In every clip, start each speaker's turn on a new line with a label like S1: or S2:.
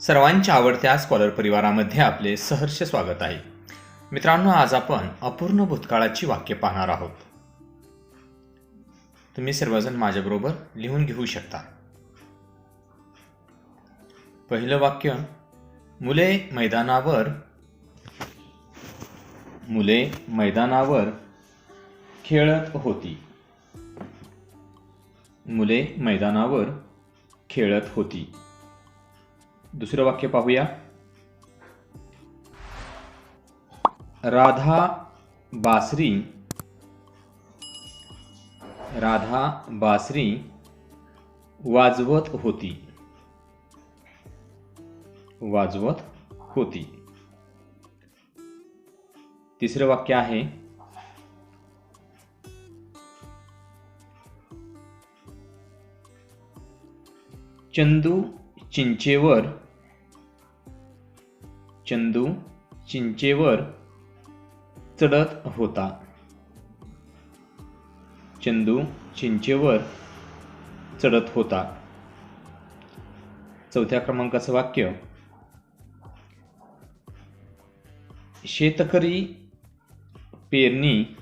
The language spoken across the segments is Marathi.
S1: सर्वांच्या आवडत्या स्कॉलर परिवारामध्ये आपले सहर्ष स्वागत आहे. मित्रांनो आज आपण अपूर्ण भूतकाळाची वाक्य पाहणार आहोत. तुम्ही सर्वजण माझ्याबरोबर लिहून घेऊ शकता. पहिलं वाक्य मुले मैदानावर मुले मैदानावर खेळत होती. मुले मैदानावर खेळत होती. दुसरं वाक्य पाहूया. राधा बासरी. राधा बासरी वाजवत होती. वाजवत होती. तिसरं वाक्य आहे. चंदू चिंचेवर चंदू चिंचेवर चढत होता. चंदू चिंचेवर चढत होता. चौथ्या क्रमांकाचं वाक्य. शेतकरी पेरणी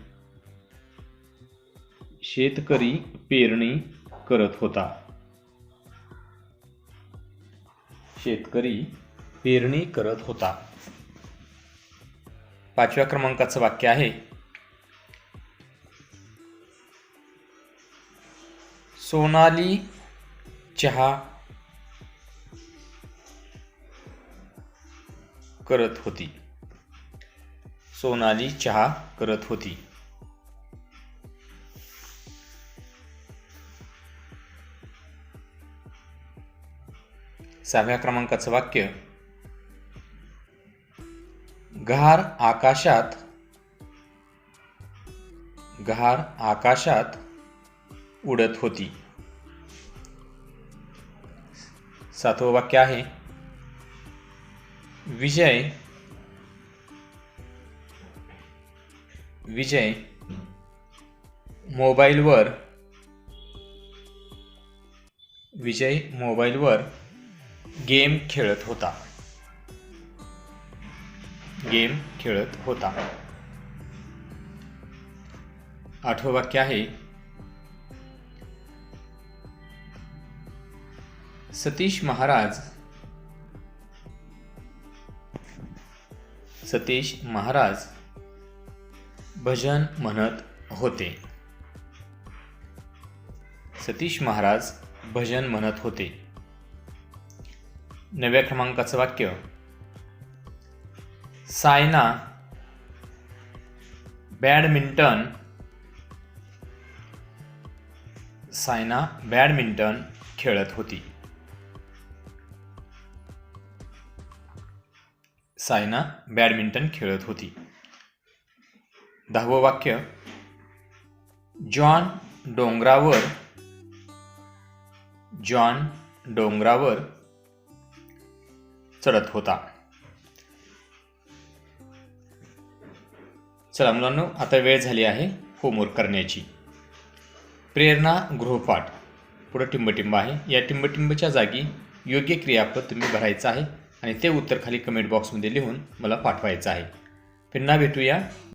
S1: शेतकरी पेरणी करत होता. शेतकरी पेरणी करत होता. पाचव्या क्रमांकाचं वाक्य आहे सोनाली चहा करत होती. सोनाली चहा करत होती. सहाव्या क्रमांकाचं वाक्य घार आकाशात घार आकाशात उडत होती. सातवं वाक्य आहे विजय विजय मोबाईलवर विजय मोबाईलवर गेम खेळत होता. गेम खेळत होता. आठवं वाक्य आहे. सतीश महाराज. सतीश महाराज भजन म्हणत होते. सतीश महाराज भजन म्हणत होते. नव्या क्रमांकाचं वाक्य. सायना बॅडमिंटन सायना बॅडमिंटन खेळत होती. सायना बॅडमिंटन खेळत होती. दहावं वाक्य. जॉन डोंगरावर जॉन डोंगरावर चढत होता. चला मुलांनो आता वेळ झाली आहे होमवर्क करण्याची. प्रेरणा गृहपाठ. पुढं टिंबटिंब आहे. या टिंबटिंबच्या जागी योग्य क्रियापद तुम्ही भरायचं आहे आणि ते उत्तर खाली कमेंट बॉक्समध्ये लिहून मला पाठवायचं आहे. पुन्हा भेटूया.